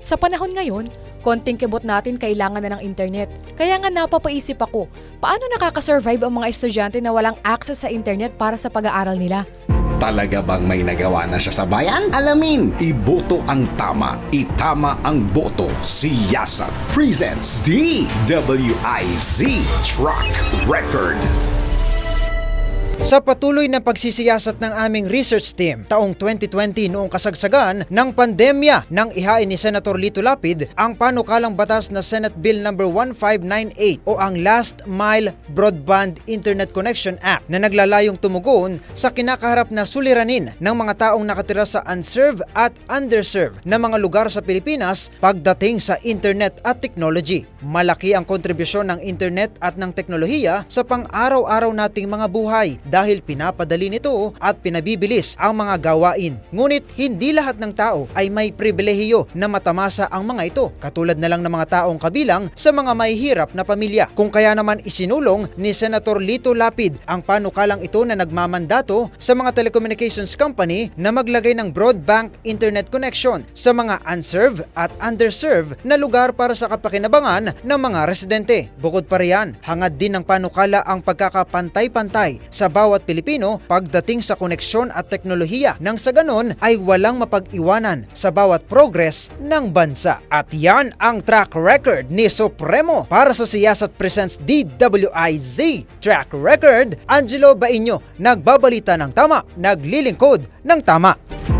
Sa panahon ngayon, konting kibot natin kailangan na ng internet. Kaya nga napapaisip ako, paano nakakasurvive ang mga estudyante na walang access sa internet para sa pag-aaral nila? Talaga bang may nagawa na siya sa bayan? Alamin, iboto ang tama, itama ang boto. Si Yasa presents DWIZ Truck Record. Sa patuloy na pagsisiyasat ng aming research team, taong 2020 noong kasagsagan ng pandemya nang ihain ni Senator Lito Lapid ang panukalang batas na Senate Bill number 1598 o ang Last Mile Broadband Internet Connection Act na naglalayong tumugon sa kinakaharap na suliranin ng mga taong nakatira sa unserved at underserved na mga lugar sa Pilipinas pagdating sa internet at technology. Malaki ang kontribusyon ng internet at ng teknolohiya sa pang-araw-araw nating mga buhay dahil pinapadali nito at pinabibilis ang mga gawain. Ngunit hindi lahat ng tao ay may pribilehiyo na matamasa ang mga ito katulad na lang ng mga taong kabilang sa mga mahihirap na pamilya. Kung kaya naman isinulong ni Senator Lito Lapid ang panukalang ito na nagmamandato sa mga telecommunications company na maglagay ng broadband internet connection sa mga unserved at underserved na lugar para sa kapakinabangan ng mga residente. Bukod pa riyan, hangad din ng panukala ang pagkakapantay-pantay sa bawat Pilipino pagdating sa koneksyon at teknolohiya nang sa ganon ay walang mapag-iwanan sa bawat progress ng bansa. At yan ang track record ni Supremo para sa Siyasat Presents DWIZ Track Record. Angelo Bainyo, nagbabalita ng tama, naglilingkod ng tama.